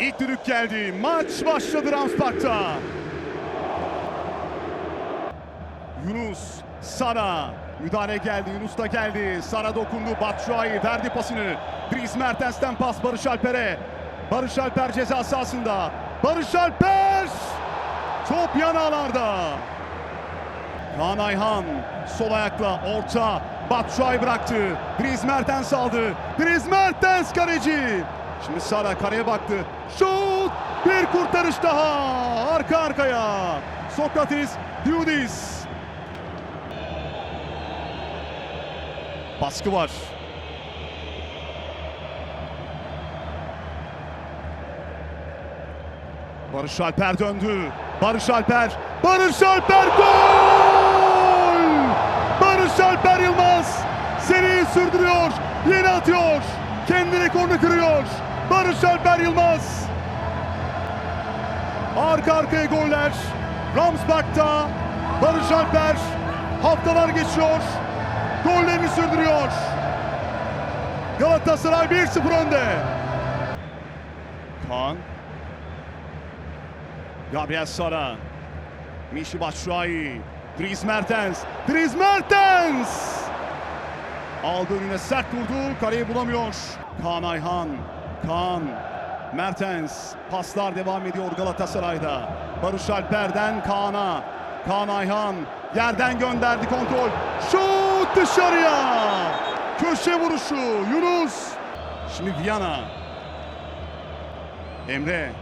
İlk düdük geldi. Maç başladı Rams Park'ta. Yunus, Sara. Müdahale geldi. Yunus da geldi. Sara dokundu. Batshuayi verdi pasını. Dries Mertens'ten pas Barış Alper'e. Barış Alper ceza sahasında. Barış Alper! Top yan ağlarda. Kaan Ayhan sol ayakla orta. Batshuayi bıraktı. Dries Mertens aldı. Dries Mertens kaleci. Şimdi Sara kareye baktı. Şut! Bir kurtarış daha. Arka arkaya. Sokratis, Diudis. Baskı var. Barış Alper döndü. Barış Alper. Barış Alper gol! Barış Alper Yılmaz seriyi sürdürüyor. Yeni atıyor. Kendi rekorunu kırıyor. Barış Alper Yılmaz. Arka arkaya goller. Ramsbach'ta Barış Alper haftalar geçiyor. Gollerini sürdürüyor. Galatasaray 1-0 önde. Kaan Gabriel Sara. Mişi Batshuayi. Dries Mertens. Dries Mertens! Aldı önüne sert vurdu. Kareyi bulamıyor. Kaan Ayhan. Kaan. Mertens. Paslar devam ediyor Galatasaray'da. Barış Alper'den Kaan'a. Kaan Ayhan. Yerden gönderdi kontrol. Şut dışarıya. Köşe vuruşu. Yunus. Şimdi Viyana. Emre.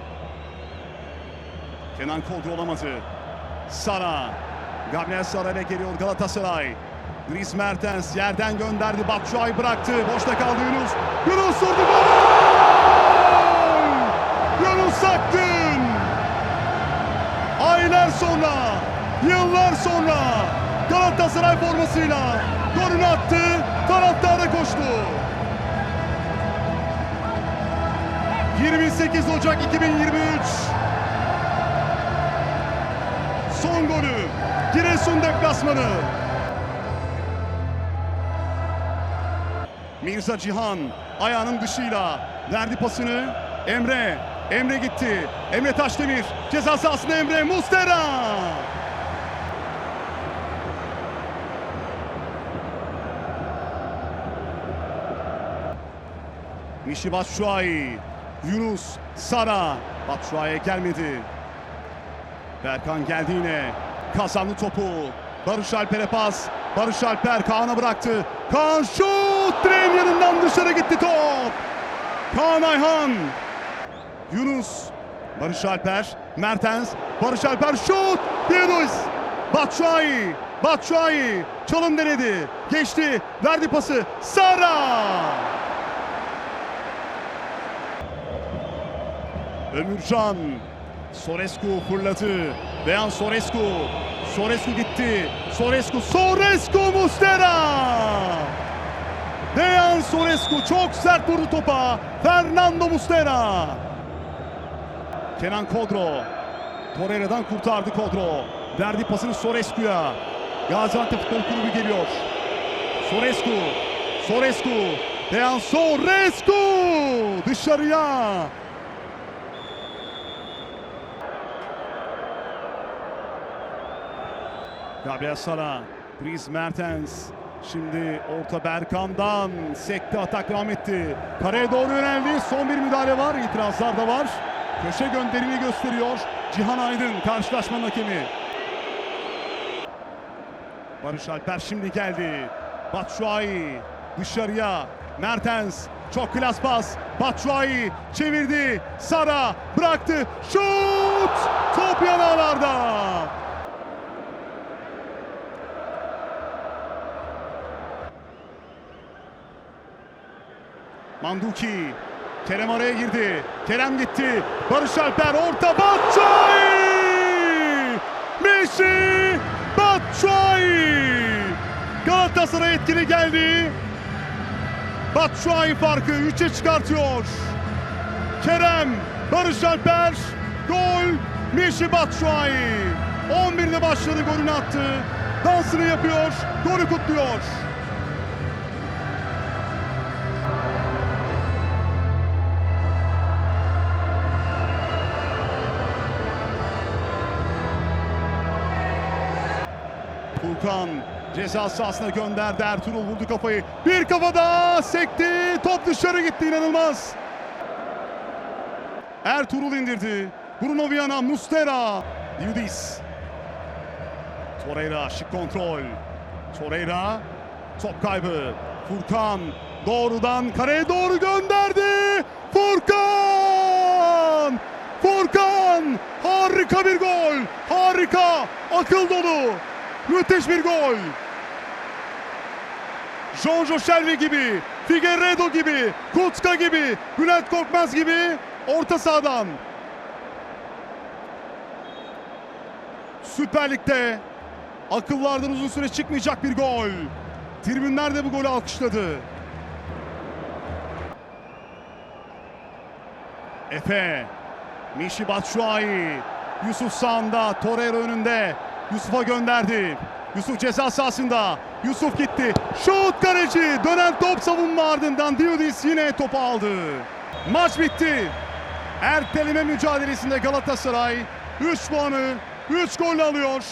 Kenan Kodru olamadı. Sara. Gabriel Sara ile geliyor Galatasaray. Dries Mertens yerden gönderdi. Batshuayi bıraktı. Boşta kaldı Yunus. Yunus vurdu. Gol! Yunus Akgün. Aylar sonra, yıllar sonra Galatasaray formasıyla golünü attı. Taraftara koştu. 28 Ocak 2023 Son golü Giresun deplasmanı. Mirza Cihan ayağının dışıyla verdi pasını. Emre. Emre gitti. Emre Taşdemir. Ceza sahasında Emre. Mustera. Mişi Batshuayi. Yunus. Sara. Batshuayi'ye gelmedi. Berkan geldi yine. Kazandı topu. Barış Alper'e pas. Barış Alper Kaan'a bıraktı. Kaan şut! Direğin yanından dışarı gitti top. Kaan Ayhan. Yunus. Barış Alper. Mertens. Barış Alper şut! Diedus. Batshuayi. Batshuayi. Çalım denedi. Geçti. Verdi pası. Sara. Ömürcan. Sorescu fırladı. Beyan Sorescu. Sorescu gitti. Sorescu. Sorescu Mustera. Dejan Sorescu çok sert vurdu topa. Fernando Mustera. Kenan Kodro. Torreira'dan kurtardı Kodro. Verdi pasını Sorescu'ya. Gaziantep Futbol Kulübü geliyor. Sorescu. Sorescu. Dejan Sorescu. Dışarıya. Gabriel Sara, Dries Mertens. Şimdi orta Berkan'dan sekte atak devam etti. Kareye doğru yöneldi. Son bir müdahale var. İtirazlar da var. Köşe gönderimi gösteriyor. Cihan Aydın karşılaşmanın hakemi. Barış Alper şimdi geldi. Batshuayi dışarıya. Mertens çok klas pas. Batshuayi çevirdi. Sara bıraktı. Şut! Top yanağlarda. Manduki. Kerem araya girdi. Kerem gitti. Barış Alper orta Batshuayi! Messi Batshuayi! Galatasaray etkili geldi. Batshuayi farkı 3'e çıkartıyor. Kerem, Barış Alper, gol Mişi Batshuayi. 11'de başladı golünü attı. Dansını yapıyor, golü kutluyor. Furkan ceza sahasına gönderdi. Ertuğrul vurdu kafayı. Bir kafada sekti. Top dışarı gitti. inanılmaz. Ertuğrul indirdi. Bruno Viana, Mustera. Yudis. Torreira şık kontrol. Torreira top kaybı. Furkan doğrudan kareye doğru gönderdi. Furkan! Furkan! Harika bir gol. Harika. Akıl dolu. Müthiş bir gol. Jojo Shelby gibi, Figueiredo gibi, Kutka gibi, Bülent Korkmaz gibi orta sahadan. Süper Lig'de akıllardan uzun süre çıkmayacak bir gol. Tribünler de bu golü alkışladı. Efe, Mişi Batshuayi, Yusuf sağında, Torreira önünde. Yusuf'a gönderdi. Yusuf ceza sahasında. Yusuf gitti. Şut kaleci. Dönen top savunma ardından Diodis yine topu aldı. Maç bitti. Erteleme mücadelesinde Galatasaray 3 puanı 3 golle alıyor.